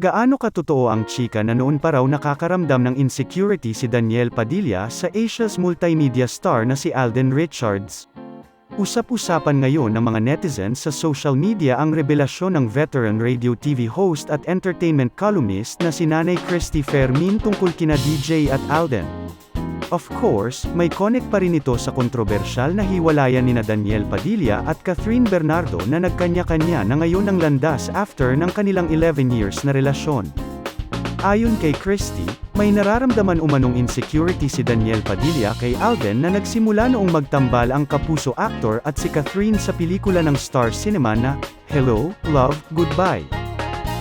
Gaano katotoo ang chika na noon pa raw nakakaramdam ng insecurity si Daniel Padilla sa Asia's multimedia star na si Alden Richards? Usap-usapan ngayon ng mga netizens sa social media ang revelasyon ng veteran radio TV host at entertainment columnist na si Nanay Christy Fermin tungkol kina DJ at Alden. Of course, may connect pa rin ito sa kontrobersyal na hiwalayan ni na Daniel Padilla at Catherine Bernardo na nagkanya-kanya na ngayon ang landas after ng kanilang 11 years na relasyon. Ayon kay Christie, may nararamdaman umanong insecurity si Daniel Padilla kay Alden na nagsimula noong magtambal ang kapuso actor at si Catherine sa pelikula ng Star Cinema na Hello, Love, Goodbye.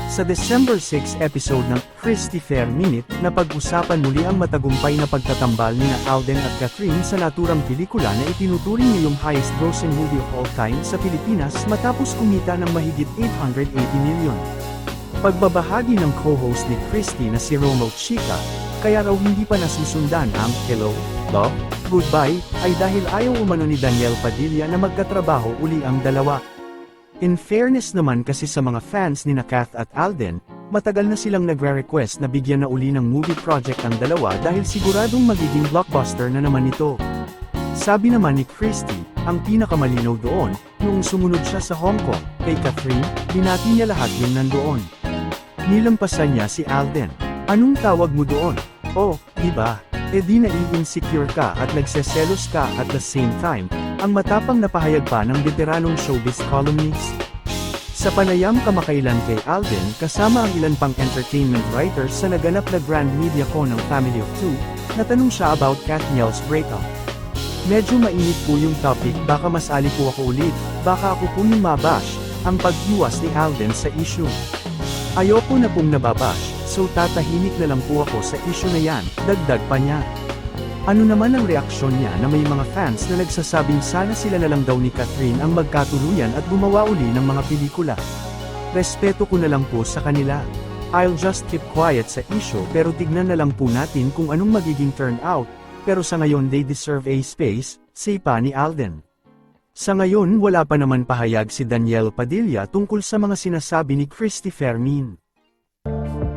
Sa December 6 episode ng Christy Fair Minute, napag-usapan muli ang matagumpay na pagtatambal ni Alden at Catherine sa naturang pelikula na itinuturing niyong highest grossing movie of all time sa Pilipinas matapos kumita ng mahigit 880 million. Pagbabahagi ng co-host ni Christy na si Romo Chica, kaya raw hindi pa nasusundan ang Hello, Love, Goodbye, ay dahil ayaw umano ni Daniel Padilla na magkatrabaho uli ang dalawa. In fairness naman kasi sa mga fans ni na Kath at Alden, matagal na silang nagre-request na bigyan na uli ng movie project ang dalawa dahil siguradong magiging blockbuster na naman ito. Sabi naman ni Christie, ang pinakamalinaw doon, noong sumunod siya sa Hong Kong, kay Catherine, binati niya lahat yung nandoon. Nilampasan niya si Alden. Anong tawag mo doon? Oh, di ba? E di nai-insecure ka at nagseselos ka at the same time, ang matapang na pahayag pa ng veteranong showbiz columnist. Sa panayam kamakailan kay Alden kasama ang ilan pang entertainment writers sa naganap na Grand Media Con ng Family of Two, natanong siya about Katniel's breakup. Medyo mainit po yung topic baka masali po ako ulit, baka ako po yung mabash, ang paghiwas ni Alden sa issue. Ayoko na pong nababash, so tatahimik na lang po ako sa issue na yan, dagdag pa niya. Ano naman ang reaksyon niya na may mga fans na nagsasabing sana sila na lang daw ni Catherine ang magkatuluyan at gumawa uli ng mga pelikula. Respeto ko na lang po sa kanila. I'll just keep quiet sa issue pero tignan na lang po natin kung anong magiging turnout, pero sa ngayon they deserve a space, say pa ni Alden. Sa ngayon wala pa naman pahayag si Daniel Padilla tungkol sa mga sinasabi ni Christy Fermin.